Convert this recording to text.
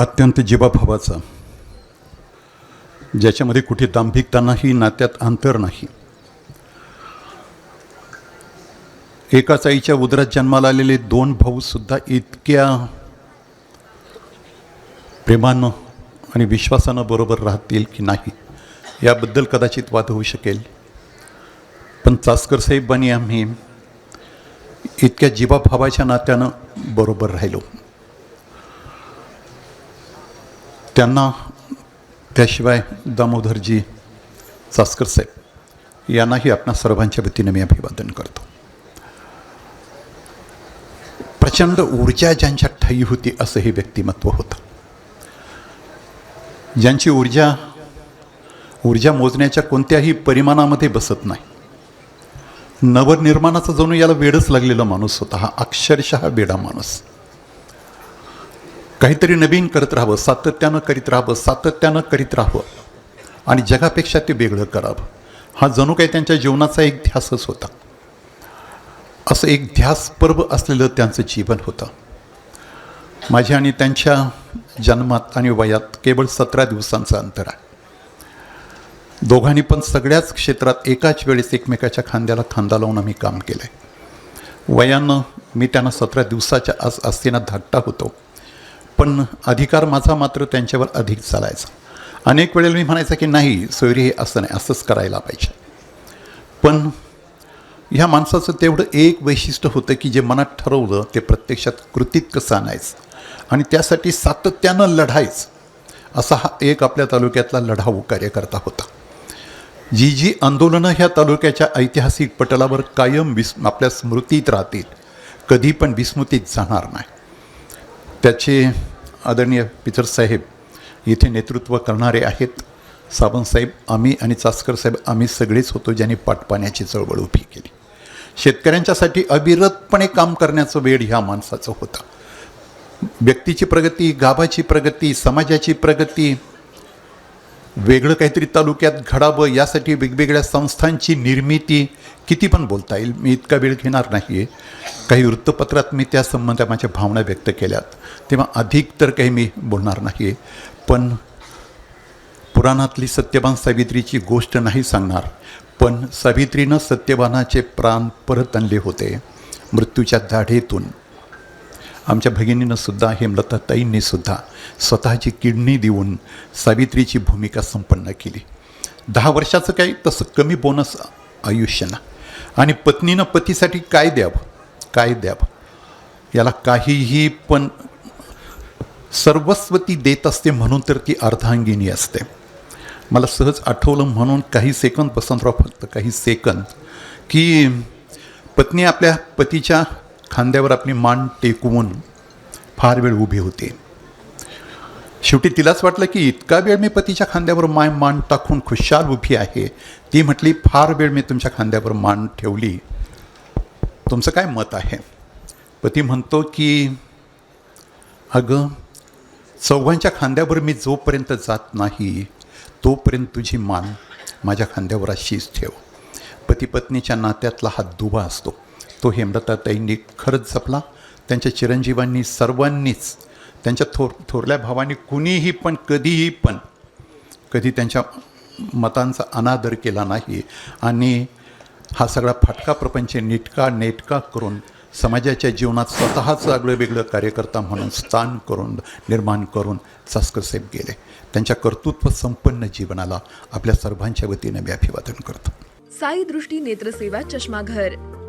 अत्यंत जीवाभावाचा ज्याच्यामध्ये कुठे दांभिकता नाही नात्यात अंतर नाही. एकाच आईच्या उदरात जन्माला आलेले दोन भाऊ सुद्धा इतक्या प्रेमानं आणि विश्वासानं बरोबर राहतील की नाही याबद्दल कदाचित वाद होऊ शकेल. पण चासकर साहेबांनी आम्ही इतक्या जीवाभावाच्या नात्यानं बरोबर राहिलो. त्यांना त्याशिवाय दामोदरजी चास्कर साहेब यांनाही आपणा सर्वांच्या वतीने मी अभिवादन करतो. प्रचंड ऊर्जा ज्यांच्या ठाई होती असं हे व्यक्तिमत्व होतं. ज्यांची ऊर्जा ऊर्जा मोजण्याच्या कोणत्याही परिमाणामध्ये बसत नाही. नवनिर्माणाचा जणू याला वेडच लागलेला माणूस होता. हा अक्षरशः वेडा माणूस. काहीतरी नवीन करत राहावं सातत्यानं करीत राहावं सातत्यानं करीत राहावं. आणि जगापेक्षा ते वेगळं करावं. हा जणू काही त्यांच्या जीवनाचा एक ध्यासच होता. असं एक ध्यास पर्व असलेलं त्यांचं जीवन होतं. माझ्या आणि त्यांच्या जन्मात आणि वयात केवळ सतरा दिवसांचं अंतर आहे. दोघांनी पण सगळ्याच क्षेत्रात एकाच वेळेस एकमेकाच्या खांद्याला खांदा लावून आम्ही काम केलं आहे वयानं मी त्यांना सतरा दिवसाच्या आज असताना धाकटा होतो. पण अधिकार माझा मात्र त्यांच्यावर अधिक चालायचा. अनेक वेळेला मी म्हणायचं की नाही सोयरी हे असं नाही असंच करायला पाहिजे. पण ह्या माणसाचं तेवढं एक वैशिष्ट्य होतं की जे मनात ठरवलं ते प्रत्यक्षात कृतीत कसं आणायचं? आणि त्यासाठी सातत्यानं लढायचं. असा हा एक आपल्या तालुक्यातला लढाऊ कार्यकर्ता होता. जी जी आंदोलनं ह्या तालुक्याच्या ऐतिहासिक पटलावर कायम विस् आपल्या स्मृतीत राहतील कधी पण विस्मृतीत जाणार नाही. त्याचे आदरणीय पितर साहेब इथे नेतृत्व करणारे आहेत सावंतसाहेब आम्ही आणि चासकर साहेब आम्ही सगळेच होतो ज्यांनी पाटपाण्याची चळवळ उभी केली. शेतकऱ्यांच्यासाठी अविरतपणे काम करण्याचं वेळ ह्या माणसाचं होता. व्यक्तीची प्रगती गावाची प्रगती समाजाची प्रगती वेगळं काहीतरी तालुक्यात घडावं यासाठी वेगवेगळ्या संस्थांची निर्मिती किती पण बोलता येईल मी इतका वेळ घेणार नाही आहे काही वृत्तपत्रात मी त्या संबंधात माझ्या भावना व्यक्त केल्यात. तेव्हा अधिक तर काही मी बोलणार नाही आहे पण पुराणातली सत्यवान सावित्रीची गोष्ट नाही सांगणार. पण सावित्रीनं सत्यवानाचे प्राण परत आणले होते. मृत्यूच्या दाढेतून आमच्या भगिनीनं सुद्धा हेमलताताईंनी सुद्धा स्वतःची किडनी देऊन सावित्रीची भूमिका संपन्न केली. दहा वर्षाचं काही तसं कमी बोनस आयुष्य ना. आणि पत्नीनं पतीसाठी काय द्यावं? काय द्यावं? याला काहीही पण सर्वस्व ती देत असते म्हणून तर ती अर्धांगिनी असते. मला सहज आठवलं म्हणून काही सेकंद बसंतराव फक्त काही सेकंद की पत्नी आपल्या पतीच्या खांद्यावर आपली मान टेकवून फार वेळ उभी होते. शेवटी तिलाच वाटलं की इतका वेळ मी पतीच्या खांद्यावर माय मान टाकून खुशाल उभी आहे. ती म्हटली फार वेळ मी तुमच्या खांद्यावर मान ठेवली. तुमचं काय मत आहे? पती म्हणतो की अगं चौघांच्या खांद्यावर मी जोपर्यंत जात नाही तोपर्यंत तुझी मान माझ्या खांद्यावर अशीच ठेव. पती पत्नीच्या नात्यातला हा दुवा असतो. तो हेमलताताईंनी खरंच जपला. त्यांच्या चिरंजीवांनी सर्वांनीच त्यांच्या थोर थोरल्या भावांनी कुणीही पण कधीही पण कधी त्यांच्या मतांचा अनादर केला नाही. आणि हा सगळा फाटका प्रपंच नीटका नेटका करून समाजाच्या जीवनात स्वतःच आगळं वेगळं कार्यकर्ता म्हणून स्थान करून निर्माण करून साहेब गेले. त्यांच्या कर्तृत्व संपन्न जीवनाला आपल्या सर्वांच्या वतीने मी अभिवादन करतो. साई दृष्टी नेत्रसेवा चष्माघर.